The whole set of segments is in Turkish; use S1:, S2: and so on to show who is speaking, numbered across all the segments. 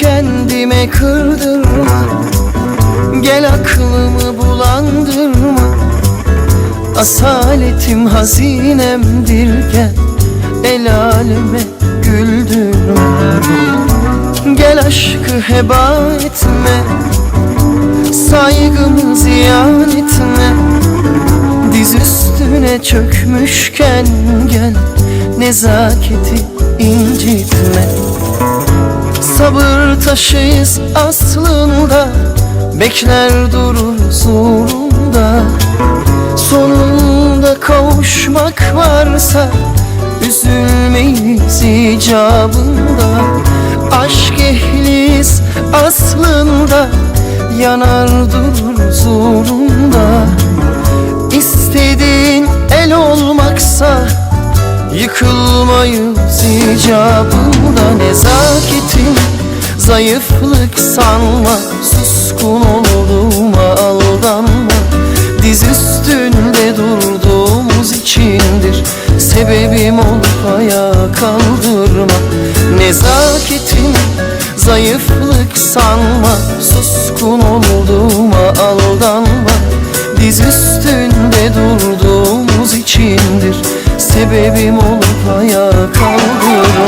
S1: Kendime kırdırma. Gel aklımı bulandırma. Asaletim hazinemdir gel El aleme güldürme. Gel aşkı heba etme. Saygımı ziyan etme. Diz üstüne çökmüşken gel Nezaketi incitme Sabır taşıyız aslında. Bekler durur zorunda Sonunda kavuşmak varsa Üzülmeyiz icabında. Aşk ehliyiz aslında. Yanar durur zorunda İstediğin el olmaksa Yıkılmayız icabında. Nezaketin zayıflık sanma Suskun olduğuma aldanma. Diz üstünde durduğumuz içindir Sebebim olup ayağa kaldırma. Nezaketin zayıflık sanma Suskun olduğuma aldanma. Diz üstünde durduğumuz içindir Sebebim olup ayağa kaldırma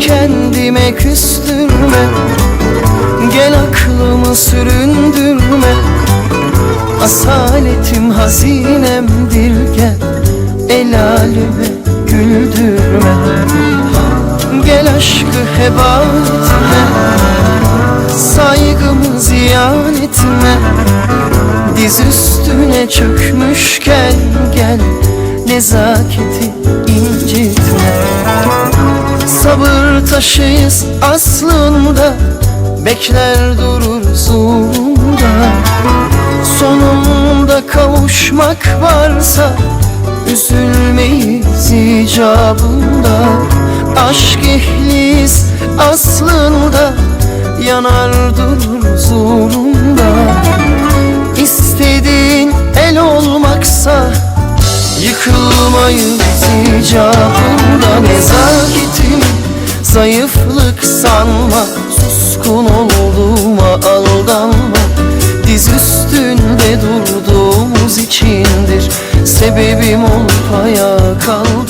S1: kendime küstürme. Gel aklımı süründürme. Asaletim hazinemdir gel El aleme güldürme. Gel aşkı heba etme Saygımı ziyan etme. Diz üstüne çökmüşken gel Nezaketi Sabır taşıyız aslında Bekler durur zorunda Sonunda kavuşmak varsa Üzülmeyiz icabında. Aşk ehliyiz aslında Yanar durur zorunda İstediğin el olmaksa Yıkılmayız icabında. Nezaketim zayıflık sanma Suskun olduğuma aldanma. Diz üstünde durduğumuz içindir Sebebim olup ayağa kaldı